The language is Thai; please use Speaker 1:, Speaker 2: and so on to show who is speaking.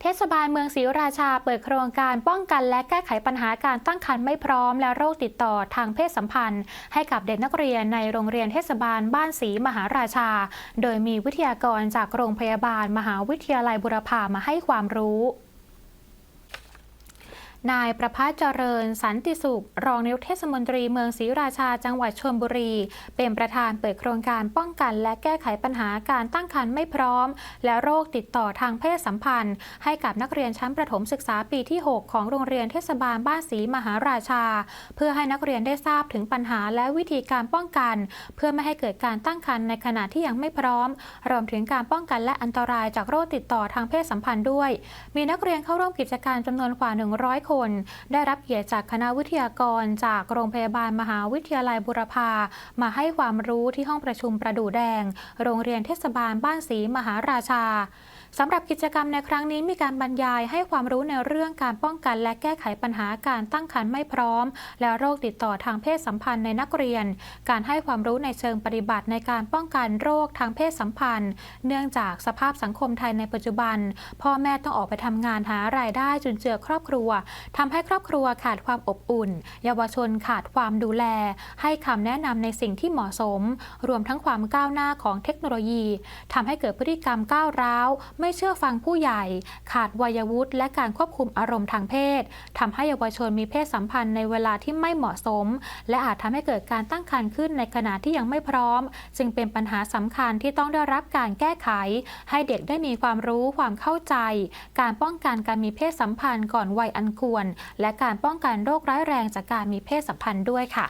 Speaker 1: เทศบาลเมืองศรีราชาเปิดโครงการป้องกันและแก้ไขปัญหาการตั้งครรภ์ไม่พร้อม และโรคติดต่อทางเพศสัมพันธ์ ให้กับเด็กนักเรียนในโรงเรียนเทศบาลบ้านศรีมหาราชา โดยมีวิทยากรจากโรงพยาบาลมหาวิทยาลัยบุรพามาให้ความรู้ นายประพัฒน์เจริญ สันติสุข รองนายกเทศมนตรีเมืองศรีราชาจังหวัดชลบุรี เป็นประธานเปิดโครงการป้องกันและแก้ไขปัญหาการตั้งครรภ์ไม่พร้อม และโรคติดต่อทางเพศสัมพันธ์ ให้กับนักเรียนชั้นประถมศึกษาปีที่ 6 ของโรงเรียนเทศบาลบ้านศรีมหาราชา เพื่อให้นักเรียนได้ทราบถึงปัญหาและวิธีการป้องกัน เพื่อไม่ให้เกิดการตั้งครรภ์ในขณะที่ยังไม่พร้อม รวมถึงการป้องกันและอันตรายจากโรคติดต่อทางเพศสัมพันธ์ด้วย มีนักเรียนเข้าร่วมกิจการจำนวนกว่า 100คน ได้รับเกียรติจากคณะวิทยากร จากโรงพยาบาลมหาวิทยาลัยบุรพามาให้ความรู้ที่ห้องประชุมประดู่แดง โรงเรียนเทศบาลบ้านศรีมหาราชาสำหรับกิจกรรมในครั้งนี้มีการบรรยายให้ความรู้ในเรื่องการป้องกันและแก้ไขปัญหาการตั้งครรภ์ไม่พร้อม และโรคติดต่อทางเพศสัมพันธ์ในนักเรียน การให้ความรู้ในเชิงปฏิบัติในการป้องกันโรคทางเพศสัมพันธ์ เนื่องจากสภาพสังคมไทยในปัจจุบัน พ่อแม่ต้องออกไปทำงานหารายได้จุนเจือครอบครัวทำให้ครอบครัวขาดความอบอุ่น เยาวชนขาดความดูแล ให้คำแนะนำในสิ่งที่เหมาะสม รวมทั้งความก้าวหน้าของเทคโนโลยีทำให้เกิดพฤติกรรมก้าวร้าว ไม่เชื่อฟังผู้ใหญ่ ขาดวัยวุฒิและการควบคุมอารมณ์ทางเพศทำให้เยาวชนมีเพศสัมพันธ์ในเวลาที่ไม่เหมาะสม และอาจทำให้เกิดการตั้งครรภ์ขึ้นในขณะที่ยังไม่พร้อม จึงเป็นปัญหาสำคัญที่ต้องได้รับการแก้ไข ให้เด็กได้มีความรู้ความเข้าใจ การป้องกันการมีเพศสัมพันธ์ก่อนวัยอันควควร และการป้องกันโรคร้ายแรงจากการมีเพศสัมพันธ์ด้วยค่ะ